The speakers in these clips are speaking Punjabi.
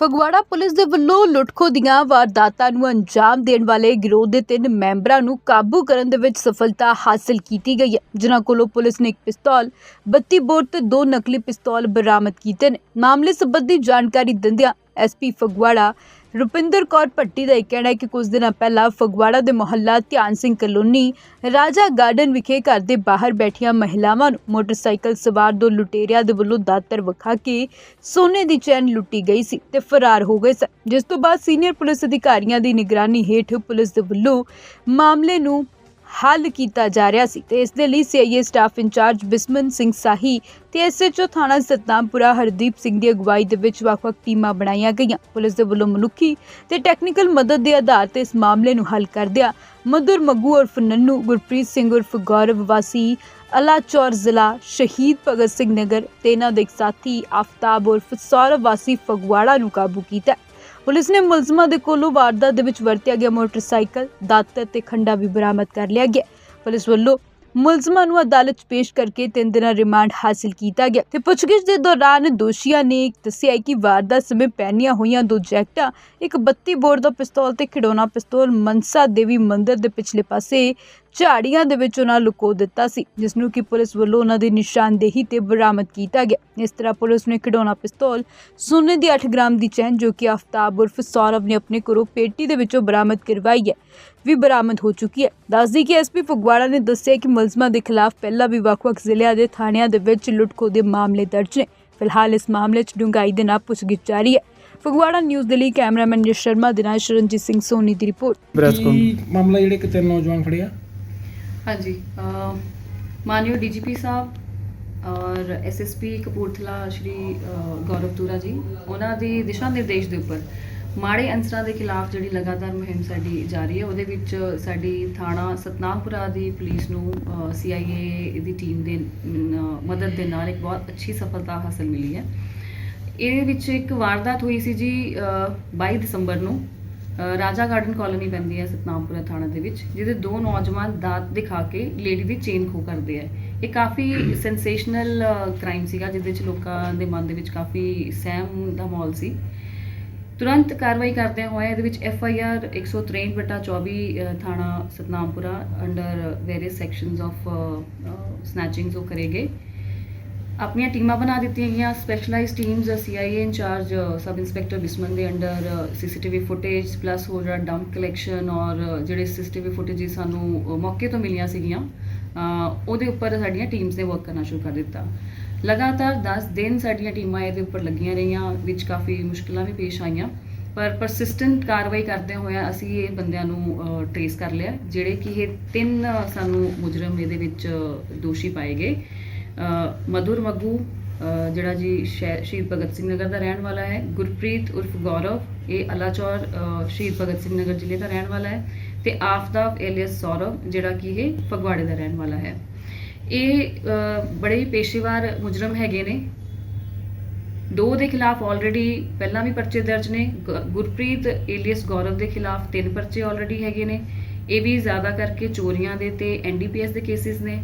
ਫਗਵਾੜਾ ਪੁਲਿਸ ਦੇ ਵੱਲੋਂ ਲੁੱਟਖੋ ਦੀਆਂ ਵਾਰਦਾਤਾਂ ਨੂੰ ਅੰਜਾਮ ਦੇਣ ਵਾਲੇ ਗਿਰੋਹ ਦੇ ਤਿੰਨ ਮੈਂਬਰਾਂ ਨੂੰ ਕਾਬੂ ਕਰਨ ਦੇ ਵਿੱਚ ਸਫਲਤਾ ਹਾਸਲ ਕੀਤੀ ਗਈ ਹੈ, ਜਿਨ੍ਹਾਂ ਕੋਲੋਂ ਪੁਲਿਸ ਨੇ ਇੱਕ ਪਿਸਤੌਲ 32 ਬੋਰ ਤੇ ਦੋ ਨਕਲੀ ਪਿਸਤੌਲ ਬਰਾਮਦ ਕੀਤੇ ਨੇ। ਮਾਮਲੇ ਸੰਬੰਧੀ ਜਾਣਕਾਰੀ ਦਿੰਦਿਆਂ ਐਸਪੀ ਫਗਵਾੜਾ ਰੁਪਿੰਦਰ ਕੌਰ ਭੱਟੀ ਦਾ ਇਹ ਕਹਿਣਾ ਹੈ ਕਿ ਕੁਝ ਦਿਨਾਂ ਪਹਿਲਾਂ ਫਗਵਾੜਾ ਦੇ ਮੁਹੱਲਾ ਧਿਆਨ ਸਿੰਘ ਕਲੋਨੀ, ਰਾਜਾ ਗਾਰਡਨ ਵਿਖੇ ਘਰ ਦੇ ਬਾਹਰ ਬੈਠੀਆਂ ਮਹਿਲਾਵਾਂ ਨੂੰ ਮੋਟਰਸਾਈਕਲ ਸਵਾਰ ਦੋ ਲੁਟੇਰਿਆਂ ਦੇ ਵੱਲੋਂ ਦਾਤਰ ਵਿਖਾ ਕੇ ਸੋਨੇ ਦੀ ਚੈਨ ਲੁੱਟੀ ਗਈ ਸੀ ਤੇ ਫਰਾਰ ਹੋ ਗਏ ਸਨ। ਜਿਸ ਤੋਂ ਬਾਅਦ ਸੀਨੀਅਰ ਪੁਲਿਸ ਅਧਿਕਾਰੀਆਂ ਦੀ ਨਿਗਰਾਨੀ ਹੇਠ ਪੁਲਿਸ ਦੇ ਵੱਲੋਂ ਮਾਮਲੇ ਨੂੰ ਹੱਲ ਕੀਤਾ ਜਾ ਰਿਹਾ ਸੀ ਤੇ ਇਸ ਦੇ ਲਈ CIA staff incharge Bisman Singh Sahi ਤੇ ਐਸਐਚਓ ਥਾਣਾ ਸਤਨਾਮਪੁਰਾ ਹਰਦੀਪ ਸਿੰਘ ਦੀ ਅਗਵਾਈ ਦੇ ਵਿੱਚ ਵੱਖ-ਵੱਖ ਟੀਮਾਂ ਬਣਾਈਆਂ ਗਈਆਂ। ਪੁਲਿਸ ਦੇ ਵੱਲੋਂ ਮਨੁੱਖੀ ਤੇ ਟੈਕਨੀਕਲ ਮਦਦ ਦੇ ਆਧਾਰ ਤੇ ਇਸ ਮਾਮਲੇ ਨੂੰ ਹੱਲ ਕਰਦਿਆਂ ਮਧੁਰ ਮੱਗੂ ਉਰਫ ਨੰਨੂ, ਗੁਰਪ੍ਰੀਤ ਸਿੰਘ ਉਰਫ ਗੌਰਵ ਵਾਸੀ, ਅਲਾਚੌਰ ਜ਼ਿਲ੍ਹਾ ਸ਼ਹੀਦ ਭਗਤ ਸਿੰਘ ਨਗਰ ਤੇ ਇਹਨਾਂ ਦੇ ਇੱਕ ਸਾਥੀ ਆਫਤਾਬ ਉਰਫ ਸੌਰਵ ਵਾਸੀ ਫਗਵਾੜਾ ਨੂੰ ਕਾਬੂ ਕੀਤਾ। ਪੁਲਿਸ ਨੇ ਮੁਲਜ਼ਮਾਂ ਦੇ ਕੋਲੋਂ ਵਾਰਦਾਤ ਦੇ ਵਿੱਚ ਵਰਤਿਆ ਗਿਆ ਮੋਟਰਸਾਈਕਲ, ਦਾਤਰ ਤੇ ਖੰਡਾ ਵੀ ਬਰਾਮਦ ਕਰ ਲਿਆ ਗਿਆ। ਪੁਲਿਸ ਵੱਲੋਂ ਮੁਲਜ਼ਮਾਂ ਨੂੰ ਅਦਾਲਤ 'ਚ ਪੇਸ਼ ਕਰਕੇ ਤਿੰਨ ਦਿਨਾਂ ਰਿਮਾਂਡ ਹਾਸਲ ਕੀਤਾ ਗਿਆ ਤੇ ਪੁੱਛਗਿੱਛ ਦੇ ਦੌਰਾਨ ਦੋਸ਼ੀਆਂ ਨੇ ਦੱਸਿਆ ਕਿ ਵਾਰਦਾਤ ਸਮੇਂ ਪਹਿਨੀਆਂ ਹੋਈਆਂ ਦੋ ਜੈਕਟਾਂ, ਇੱਕ 32 ਬੋਰ ਦਾ ਪਿਸਤੌਲ ਤੇ ਖਿਡੌਣਾ ਪਿਸਤੌਲ, ਮਨਸਾ ਦੇਵੀ ਮੰਦਿਰ ਦੇ ਪਿਛਲੇ ਪਾਸੇ ਝਾੜੀਆਂ ਦੇ ਵਿੱਚ ਉਹਨਾਂ ਲੁਕੋ ਦਿੱਤਾ ਸੀ, ਜਿਸ ਨੂੰ ਕਿ ਪੁਲਿਸ ਵੱਲੋਂ ਉਹਨਾਂ ਦੀ ਨਿਸ਼ਾਨਦੇਹੀ ਤੇ ਬਰਾਮਦ ਕੀਤਾ ਗਿਆ। ਇਸ ਤਰ੍ਹਾਂ ਪੁਲਿਸ ਨੇ ਖਿਡੌਣਾ ਪਿਸਤੌਲ ਸੋਨੇ ਦੀ 8 ਗ੍ਰਾਮ ਦੀ ਚੈਨ ਜੋ ਕਿ ਆਫਤਾਬ ਉਰਫ ਸੌਰਵ ਨੇ ਆਪਣੇ ਘਰੋਂ ਪੇਟੀ ਦੇ ਵਿੱਚੋਂ ਬਰਾਮਦ ਕਰਵਾਈ ਹੈ। ਵੀ ਬਰਾਮਦ ਹੋ ਚੁੱਕੀ ਹੈ। ਦੱਸਦੀ ਕਿ ਐਸਪੀ ਫਗਵਾੜਾ ਨੇ ਦੱਸਿਆ ਕਿ ਮੁਲਜ਼ਮਾਂ ਦੇ ਖਿਲਾਫ ਪਹਿਲਾਂ ਵੀ ਵੱਖ-ਵੱਖ ਜ਼ਿਲ੍ਹਿਆਂ ਦੇ ਥਾਣਿਆਂ ਦੇ ਵਿੱਚ ਲੁੱਟਖੋ ਦੇ ਮਾਮਲੇ ਦਰਜ ਨੇ। ਫਿਲਹਾਲ ਇਸ ਮਾਮਲੇ 'ਚ ਡੂੰਘਾਈ ਦੇ ਨਾਲ ਪੁੱਛਗਿੱਛ ਜਾਰੀ ਹੈ। ਫਗਵਾੜਾ ਨਿਊਜ਼ ਦੇ ਲਈ ਕੈਮਰਾਮੈਨ ਯਸ਼ ਸ਼ਰਮਾ ਦੇ ਨਾਲ ਸ਼ਰਨਜੀਤ ਸਿੰਘ ਸੋਨੀ ਦੀ ਰਿਪੋਰਟ। ਕੀ ਮਾਮਲਾ ਜਿਹੜੇ ਕਿ ਤਿੰਨ ਨੌਜਵਾਨ ਖੜੇ ਆ? ਹਾਂਜੀ ਮਾਨਯੋਗ ਡੀਜੀਪੀ ਸਾਹਿਬ ਔਰ ਐਸਐਸਪੀ ਕਪੂਰਥਲਾ ਸ਼੍ਰੀ ਗੌਰਵ ਤੁਰਾ ਜੀ ਉਹਨਾਂ ਦੇ ਦਿਸ਼ਾ ਨਿਰਦੇਸ਼ ਦੇ ਉੱਪਰ ਮਾੜੇ ਅੰਸਰਾਂ ਦੇ ਖਿਲਾਫ ਜਿਹੜੀ ਲਗਾਤਾਰ ਮੁਹਿੰਮ ਸਾਡੀ ਜਾਰੀ ਹੈ ਉਹਦੇ ਵਿੱਚ ਸਾਡੀ ਥਾਣਾ ਸਤਨਾਮਪੁਰਾ ਦੀ ਪੁਲਿਸ ਨੂੰ ਸੀਆਈਏ ਦੀ ਟੀਮ ਦੇ ਮਦਦ ਦੇ ਨਾਲ ਇੱਕ ਬਹੁਤ ਅੱਛੀ ਸਫਲਤਾ ਹਾਸਲ ਮਿਲੀ ਹੈ। ਇਹਦੇ ਵਿੱਚ ਇੱਕ ਵਾਰਦਾਤ ਹੋਈ ਸੀ ਜੀ ਅ, 22 ਦਸੰਬਰ ਨੂੰ। ਰਾਜਾ ਗਾਰਡਨ ਕਾਲੋਨੀ ਪੈਂਦੀ ਹੈ ਸਤਨਾਮਪੁਰਾ ਥਾਣਾ ਦੇ ਵਿੱਚ ਜਿਹਦੇ ਦੋ ਨੌਜਵਾਨ ਦਾਤ ਦਿਖਾ ਕੇ ਲੇਡੀ ਦੀ ਚੇਨ ਖੋ ਕਰਦੇ ਆ। ਇਹ ਕਾਫੀ ਸੈਂਸੇਸ਼ਨਲ ਕ੍ਰਾਈਮ ਸੀਗਾ ਜਿਹਦੇ ਵਿੱਚ ਲੋਕਾਂ ਦੇ ਮਨ ਦੇ ਵਿੱਚ ਕਾਫੀ ਸਹਿਮ ਦਾ ਮਾਹੌਲ ਸੀ। ਤੁਰੰਤ ਕਾਰਵਾਈ ਕਰਦਿਆਂ ਹੋਇਆ ਇਹਦੇ ਵਿੱਚ ਐਫ ਆਈ ਆਰ 163 ਬਟਾ 24 ਥਾਣਾ Satnampura under various sections of snatchings ਉਹ ਕਰੇਗੇ ਆਪਣੀਆਂ ਟੀਮਾਂ ਬਣਾ ਦਿੱਤੀਆਂ ਗਈਆਂ। Specialised teams CIA incharge sub inspector Bisman ਦੇ ਅੰਡਰ ਸੀਸੀਟੀਵੀ ਫੁਟੇਜ ਪਲੱਸ ਹੋਰ ਜਿਹੜਾ ਡੰਪ ਕਲੈਕਸ਼ਨ ਔਰ ਜਿਹੜੇ ਸੀਸੀਟੀਵੀ ਫੁਟੇਜ ਸਾਨੂੰ ਮੌਕੇ ਤੋਂ ਮਿਲੀਆਂ ਸੀਗੀਆਂ ਉਹਦੇ ਉੱਪਰ ਸਾਡੀਆਂ ਟੀਮਸ ਨੇ ਵਰਕ ਕਰਨਾ ਸ਼ੁਰੂ ਕਰ ਦਿੱਤਾ। ਲਗਾਤਾਰ 10 ਦਿਨ ਸਾਡੀਆਂ ਟੀਮਾਂ ਇਹਦੇ ਉੱਪਰ ਲੱਗੀਆਂ ਰਹੀਆਂ, ਵਿੱਚ ਕਾਫੀ ਮੁਸ਼ਕਲਾਂ ਵੀ ਪੇਸ਼ ਆਈਆਂ। ਪਰ ਪਰਸਿਸਟੈਂਟ ਕਾਰਵਾਈ ਕਰਦੇ ਹੋਇਆ ਅਸੀਂ ਇਹ ਬੰਦਿਆਂ ਨੂੰ ਟ੍ਰੇਸ ਕਰ ਲਿਆ, ਜਿਹੜੇ ਕਿ ਇਹ ਤਿੰਨ ਸਾਨੂੰ ਮੁਜਰਮ ਇਹਦੇ ਵਿੱਚ ਦੋਸ਼ੀ ਪਾਏ ਗਏ। ਮਧੁਰ ਮੱਗੂ ਜਿਹੜਾ ਜੀ ਸ਼ਹਿ- ਸ਼ਹੀਦ ਭਗਤ ਸਿੰਘ ਨਗਰ ਦਾ ਰਹਿਣ ਵਾਲਾ ਹੈ, ਗੁਰਪ੍ਰੀਤ ਉਰਫ ਗੌਰਵ, ਇਹ ਅਲਾਚੌਰ ਸ਼ਹੀਦ ਭਗਤ ਸਿੰਘ ਨਗਰ ਜ਼ਿਲ੍ਹੇ ਦਾ ਰਹਿਣ ਵਾਲਾ ਹੈ, ਤੇ ਆਫਤਾਬ ਏਲੀਅਸ ਸੌਰਵ, ਜਿਹੜਾ ਕਿ ਇਹ ਫਗਵਾੜੇ ਦਾ ਰਹਿਣ ਵਾਲਾ ਹੈ। ਇਹ ਬੜੇ ਹੀ ਪੇਸ਼ੇਵਾਰ ਮੁਜਰਮ ਹੈਗੇ ਨੇ। ਦੋ ਦੇ ਖਿਲਾਫ ਆਲਰੇਡੀ ਪਹਿਲਾਂ ਵੀ ਪਰਚੇ ਦਰਜ ਨੇ। ਗੁਰਪ੍ਰੀਤ ਏਲੀਅਸ ਗੌਰਵ ਦੇ ਖਿਲਾਫ ਤਿੰਨ ਪਰਚੇ ਆਲਰੇਡੀ ਹੈਗੇ ਨੇ। ਇਹ ਵੀ ਜ਼ਿਆਦਾ ਕਰਕੇ ਚੋਰੀਆਂ ਦੇ ਤੇ ਐਨਡੀਪੀਐਸ ਦੇ ਕੇਸਿਸ ਨੇ।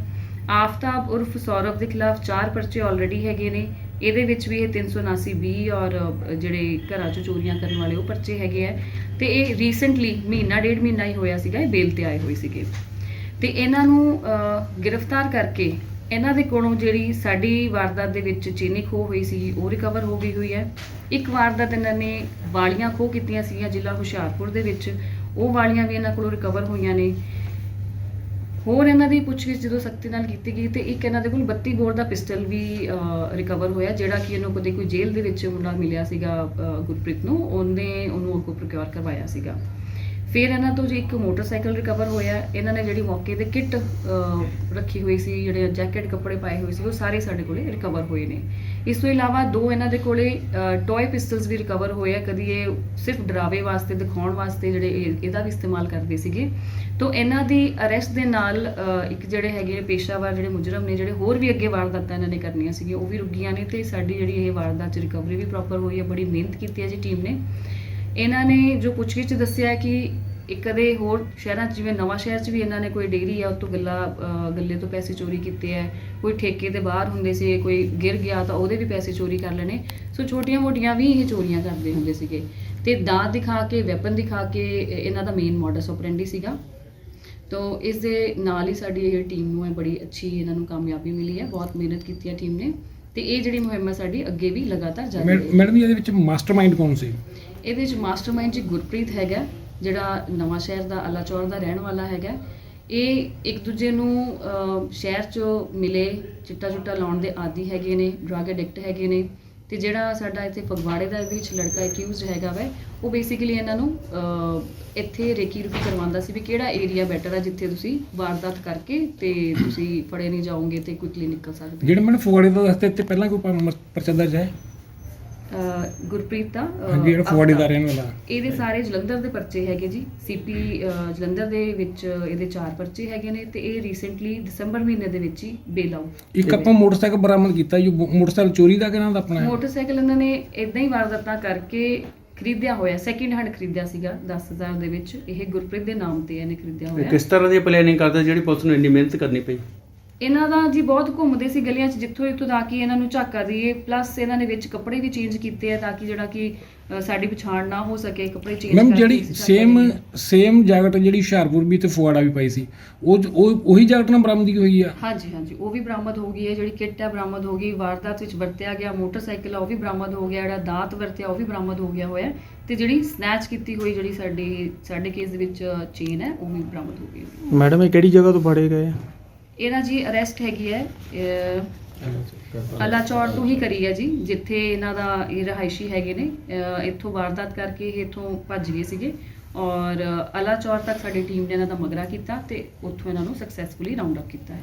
ਆਫਤਾਬ ਉਰਫ ਸੌਰਵ ਦੇ ਖਿਲਾਫ ਚਾਰ ਪਰਚੇ ਆਲਰੇਡੀ ਹੈਗੇ ਨੇ। ਇਹਦੇ ਵਿੱਚ ਵੀ ਇਹ 379 ਬੀ ਔਰ ਜਿਹੜੇ ਘਰਾਂ 'ਚ ਚੋਰੀਆਂ ਕਰਨ ਵਾਲੇ ਉਹ ਪਰਚੇ ਹੈਗੇ ਆ। ਤੇ ਇਹ ਰੀਸੈਂਟਲੀ ਮਹੀਨਾ, ਡੇਢ ਮਹੀਨਾ ਹੀ ਹੋਇਆ ਸੀਗਾ, ਇਹ ਬੇਲ ਤੇ ਆਏ ਹੋਏ ਸੀਗੇ। ਤੇ ਇਹਨਾਂ ਨੂੰ ਗ੍ਰਿਫਤਾਰ ਕਰਕੇ ਇਹਨਾਂ ਦੇ ਕੋਲੋਂ ਜਿਹੜੀ ਸਾਡੀ ਵਾਰਦਾਤ ਦੇ ਵਿੱਚ ਚੀਨੀ ਖੋ ਹੋਈ ਸੀ, ਉਹ ਰਿਕਵਰ ਹੋ ਗਈ ਹੋਈ ਹੈ। ਇੱਕ ਵਾਰਦਾਤ ਇਹਨਾਂ ਨੇ ਵਾਲੀਆਂ ਖੋ ਕੀਤੀਆਂ ਸੀਗੀਆਂ ਜ਼ਿਲ੍ਹਾ ਹੁਸ਼ਿਆਰਪੁਰ ਦੇ ਵਿੱਚ। ਉਹ ਵਾਲੀਆਂ ਵੀ ਇਹਨਾਂ ਕੋਲੋਂ ਰਿਕਵਰ ਹੋਈਆਂ ਨੇ। ਹੋਰ ਇਹਨਾਂ ਦੀ ਪੁੱਛਗਿੱਛ ਜਦੋਂ ਸਖਤੀ ਨਾਲ ਕੀਤੀ ਗਈ ਤੇ ਇੱਕ ਇਹਨਾਂ ਦੇ ਕੋਲ 32 ਬੋਰ ਦਾ ਪਿਸਟਲ ਵੀ ਰਿਕਵਰ ਹੋਇਆ, ਜਿਹੜਾ ਕਿ ਇਹਨੂੰ ਕਦੇ ਕੋਈ ਜੇਲ੍ਹ ਦੇ ਵਿੱਚ ਮੁੰਡਾ ਮਿਲਿਆ ਸੀਗਾ ਗੁਰਪ੍ਰੀਤ ਨੂੰ, ਉਹਨੇ ਉਹਨੂੰ ਉਹ ਕੋ ਪ੍ਰੋਕਿਓਰ ਕਰਵਾਇਆ ਸੀਗਾ। ਫਿਰ ਇਹਨਾਂ ਤੋਂ ਜੀ ਇੱਕ ਮੋਟਰਸਾਈਕਲ ਰਿਕਵਰ ਹੋਇਆ, ਇਹਨਾਂ ਨੇ ਜਿਹੜੀ ਮੌਕੇ ਤੇ ਕਿੱਟ ਰੱਖੀ ਹੋਈ ਸੀ, ਜਿਹੜੇ ਜੈਕਟ ਕੱਪੜੇ ਪਾਏ ਹੋਏ ਸੀ, ਉਹ ਸਾਰੇ ਸਾਡੇ ਕੋਲੇ ਰਿਕਵਰ ਹੋਏ ਨੇ। ਇਸ ਤੋਂ ਇਲਾਵਾ ਦੋ ਇਹਨਾਂ ਦੇ ਕੋਲੇ ਟੌਏ ਪਿਸਟਲਸ ਵੀ ਰਿਕਵਰ ਹੋਏ ਆ, ਕਦੀ ਇਹ ਸਿਰਫ ਡਰਾਵੇ ਵਾਸਤੇ, ਦਿਖਾਉਣ ਵਾਸਤੇ ਜਿਹੜੇ ਇਹ- ਇਹਦਾ ਵੀ ਇਸਤੇਮਾਲ ਕਰਦੇ ਸੀਗੇ। ਤੋਂ ਇਹਨਾਂ ਦੀ ਅਰੈਸਟ ਦੇ ਨਾਲ ਇੱਕ ਜਿਹੜੇ ਹੈਗੇ ਨੇ ਪੇਸ਼ਾਵਰ ਜਿਹੜੇ ਮੁਜਰਮ ਨੇ, ਜਿਹੜੇ ਹੋਰ ਵੀ ਅੱਗੇ ਵਾਰਦਾਤਾਂ ਇਹਨਾਂ ਨੇ ਕਰਨੀਆਂ ਸੀਗੀਆਂ, ਉਹ ਵੀ ਰੁਕੀਆਂ ਨੇ ਤੇ ਸਾਡੀ ਜਿਹੜੀ ਇਹ ਵਾਰਦਾਤ ਚ ਰਿਕਵਰੀ ਵੀ ਪ੍ਰੋਪਰ ਹੋਈ ਹੈ ਬੜੀ ਮਿਹਨਤ ਕੀਤੀ ਹੈ ਜੀ ਟੀਮ ਨੇ। ਇਹਨਾਂ ਨੇ ਜੋ ਪੁੱਛਗਿੱਛ ਦੱਸਿਆ ਹੈ ਕਿ ਇੱਕ ਕਦੇ ਹੋਰ ਸ਼ਹਿਰਾਂ 'ਚ ਜਿਵੇਂ ਨਵਾਂ ਸ਼ਹਿਰ 'ਚ ਵੀ ਇਹਨਾਂ ਨੇ ਕੋਈ ਡੇਰੀ ਆ ਉਹ ਤੋਂ ਗੱਲਾ ਗੱਲੇ ਤੋਂ ਪੈਸੇ ਚੋਰੀ ਕੀਤੇ ਆ ਕੋਈ ਠੇਕੇ ਤੇ ਬਾਹਰ ਹੁੰਦੇ ਸੀ ਕੋਈ ਗਿਰ ਗਿਆ ਤਾਂ ਉਹਦੇ ਵੀ ਪੈਸੇ ਚੋਰੀ ਕਰ ਲੈਣੇ। ਸੋ ਛੋਟੀਆਂ-ਮੋਟੀਆਂ ਵੀ ਇਹ ਚੋਰੀਆਂ ਕਰਦੇ ਹੁੰਦੇ ਸੀਗੇ। ਤੇ ਦਾਤ ਦਿਖਾ ਕੇ ਵੈਪਨ ਦਿਖਾ ਕੇ ਇਹ- ਇਹਨਾਂ ਦਾ ਮੇਨ ਮੋਡਸ ਆਪਰੈਂਡੀ ਸੀਗਾ। ਤੋ ਇਸ ਦੇ ਨਾਲ ਹੀ ਸਾਡੀ ਇਹ ਟੀਮ ਨੂੰ ਇਹ ਬੜੀ ਅੱਛੀ ਇਹਨਾਂ ਨੂੰ ਕਾਮਯਾਬੀ ਮਿਲੀ ਹੈ ਬਹੁਤ ਮਿਹਨਤ ਕੀਤੀ ਹੈ ਟੀਮ ਨੇ। ਤੇ ਇਹ ਜਿਹੜੀ ਮੁਹਿੰਮ ਹੈ ਸਾਡੀ ਅੱਗੇ ਵੀ ਲਗਾਤਾਰ ਜਾਰੀ ਰਹੇਗੀ। ਮੈਡਮ ਜੀ ਇਹਦੇ ਵਿੱਚ ਮਾਸਟਰਮਾਈਂਡ ਕੌਣ ਸੀ? ਇਹਦੇ ਵਿੱਚ ਮਾਸਟਰਮਾਈਂਡ ਜੀ ਗੁਰਪ੍ਰੀਤ ਹੈਗਾ, ਜਿਹੜਾ ਨਵਾਂ ਸ਼ਹਿਰ ਦਾ ਅਲਾਚੌਰ ਦਾ ਰਹਿਣ ਵਾਲਾ ਹੈਗਾ। ਇਹ ਇੱਕ ਦੂਜੇ ਨੂੰ ਸ਼ਹਿਰ 'ਚ ਮਿਲੇ, ਚਿੱਟਾ ਚੁੱਟਾ ਲਾਉਣ ਦੇ ਆਦੀ ਹੈਗੇ ਨੇ ਡਰੱਗ ਐਡਿਕਟ ਹੈਗੇ ਨੇ। ਤੇ ਜਿਹੜਾ ਸਾਡਾ ਇੱਥੇ ਫਗਵਾੜੇ ਦਾ ਵਿੱਚ ਲੜਕਾ ਅਕਿਊਜ਼ਡ ਹੈਗਾ ਵੈ, ਉਹ ਬੇਸਿਕਲੀ ਇਹਨਾਂ ਨੂੰ ਇੱਥੇ ਰੇਕੀ ਰੁਕੀ ਕਰਵਾਉਂਦਾ ਸੀ ਵੀ ਕਿਹੜਾ ਏਰੀਆ ਬੈਟਰ ਹੈ ਜਿੱਥੇ ਤੁਸੀਂ ਵਾਰਦਾਤ ਕਰਕੇ ਤੇ ਤੁਸੀਂ ਫੜੇ ਨਹੀਂ ਜਾਓਗੇ ਤੇ ਕੁਇਕਲੀ ਨਿਕਲ ਸਕਦੇ ਜਿਹੜਾ ਮੈਨੂੰ ਫਗਵਾੜੇ ਦਾ ਦੱਸਦੇ ਤੇ ਪਹਿਲਾਂ ਕੋਈ ਪਰਚਾ ਦਰਜ ਹੈ? ਗੁਰਪ੍ਰੀਤ ਦਾ ਹਾਂਜੀ, ਜਿਹੜਾ ਫਗਵਾੜੇ ਦਾ। ਰਹਿਣ ਵਾਲਾ ਇਹਦੇ ਸਾਰੇ ਜਲੰਧਰ ਦੇ ਪਰਚੇ ਹੈਗੇ ਜੀ। ਸੀਪੀ ਜਲੰਧਰ ਦੇ ਵਿੱਚ ਇਹਦੇ ਚਾਰ ਪਰਚੇ ਹੈਗੇ ਨੇ ਤੇ ਇਹ ਰੀਸੈਂਟਲੀ ਦਸੰਬਰ ਮਹੀਨੇ ਦੇ ਵਿੱਚ ਹੀ ਬੇਲ ਆਊਟ ਇੱਕ ਆਪਾਂ ਮੋਟਰਸਾਈਕਲ ਬਰਾਮਦ ਕੀਤਾ ਜੋ ਮੋਟਰਸਾਈਕਲ ਚੋਰੀ ਦਾ ਕਿਹਨਾਂ ਦਾ ਆਪਣਾ ਹੈ? ਮੋਟਰਸਾਈਕਲ ਇਹਨਾਂ ਨੇ ਇਦਾਂ ਹੀ ਵਾਰਦਾਤਾਂ ਕਰਕੇ ਖਰੀਦਿਆ ਹੋਇਆ ਸੈਕਿੰਡ ਹੈਂਡ ਖਰੀਦਿਆ ਸੀਗਾ 10000 ਦੇ ਵਿੱਚ। ਇਹ ਗੁਰਪ੍ਰੀਤ ਦੇ ਨਾਮ ਤੇ ਇਹਨੇ ਖਰੀਦਿਆ ਹੋਇਆ। ਕਿਸ ਤਰ੍ਹਾਂ ਦੀ ਪਲੈਨਿੰਗ ਕਰਦੇ ਜਿਹੜੀ ਪੁਲਿਸ ਨੂੰ ਇੰਨੀ ਮਿਹਨਤ ਕਰਨੀ ਪਈ? ਇਹਨਾਂ ਦਾ ਜੀ ਬਹੁਤ ਘੁੰਮਦੇ ਸੀ ਗਲੀਆਂ 'ਚ ਜਿੱਥੋਂ ਇੱਥੋਂ ਤਾਂ ਕਿ ਇਹਨਾਂ ਨੂੰ ਝਾਕਾ ਦਈਏ ਪਲੱਸ ਇਹਨਾਂ ਨੇ ਵਿੱਚ ਕੱਪੜੇ ਵੀ ਚੇਂਜ ਕੀਤੇ ਆ ਤਾਂ ਕਿ ਜਿਹੜਾ ਕਿ ਅ, ਸਾਡੀ ਪਛਾਣ ਨਾ ਹੋ ਸਕੇ ਕੱਪੜੇ ਚੇਂਜ ਮੈਮ ਜਿਹੜੀ ਸੇਮ ਸੇਮ ਜੈਕਟ ਜਿਹੜੀ ਹੁਸ਼ਿਆਰਪੁਰ ਵੀ ਤੇ ਫਗਵਾੜਾ ਵੀ ਪਾਈ ਸੀ ਉਹ ਉਹ ਉਹੀ ਜੈਕਟ ਨਾਲ ਬਰਾਮਦੀ ਹੋਈ ਆ ਹਾਂਜੀ ਹਾਂਜੀ ਉਹ ਵੀ ਬਰਾਮਦ ਹੋ ਗਈ ਹੈ ਜਿਹੜੀ ਕਿੱਟ ਹੈ ਬਰਾਮਦ ਹੋ ਗਈ ਵਾਰਦਾਤ ਵਿੱਚ ਵਰਤਿਆ ਗਿਆ ਮੋਟਰਸਾਈਕਲ ਆ ਉਹ ਵੀ ਬਰਾਮਦ ਹੋ ਗਿਆ ਜਿਹੜਾ ਦਾਤ ਵਰਤਿਆ ਉਹ ਵੀ ਬਰਾਮਦ ਹੋ ਗਿਆ ਹੋਇਆ ਤੇ ਜਿਹੜੀ ਸਨੈਚ ਕੀਤੀ ਹੋਈ ਜਿਹੜੀ ਸਾਡੀ ਸਾਡੇ ਕੇਸ ਦੇ ਵਿੱਚ ਚੇਨ ਹੈ ਉਹ ਵੀ ਬਰਾਮਦ ਹੋ ਗਈ। ਮੈਡਮ ਇਹ ਕਿਹੜੀ ਜਗ੍ਹਾ ਤੋਂ ਫੜੇ ਗਏ ਆ ਇਹਦਾ ਜੀ ਅਰੈਸਟ ਹੈਗੀ ਹੈ ਅਲਾਚੌਰ ਤੋਂ ਹੀ ਕਰੀ ਹੈ ਜੀ, ਜਿੱਥੇ ਇਹਨਾਂ ਦਾ ਇਹ ਰਹਾਇਸ਼ੀ ਹੈਗੇ ਨੇ, ਅਹ, ਇੱਥੋਂ ਵਾਰਦਾਤ ਕਰਕੇ ਇਹ ਇੱਥੋਂ ਭੱਜ ਗਏ ਸੀਗੇ ਔਰ ਅਲਾਚੌਰ ਤੱਕ ਸਾਡੀ ਟੀਮ ਨੇ ਇਹਨਾਂ ਦਾ ਮਗਰਾ ਕੀਤਾ ਤੇ ਉੱਥੋਂ ਇਹਨਾਂ ਨੂੰ ਸਕਸੈਸਫੁਲੀ ਰਾਉਂਡ ਅਪ ਕੀਤਾ ਹੈ।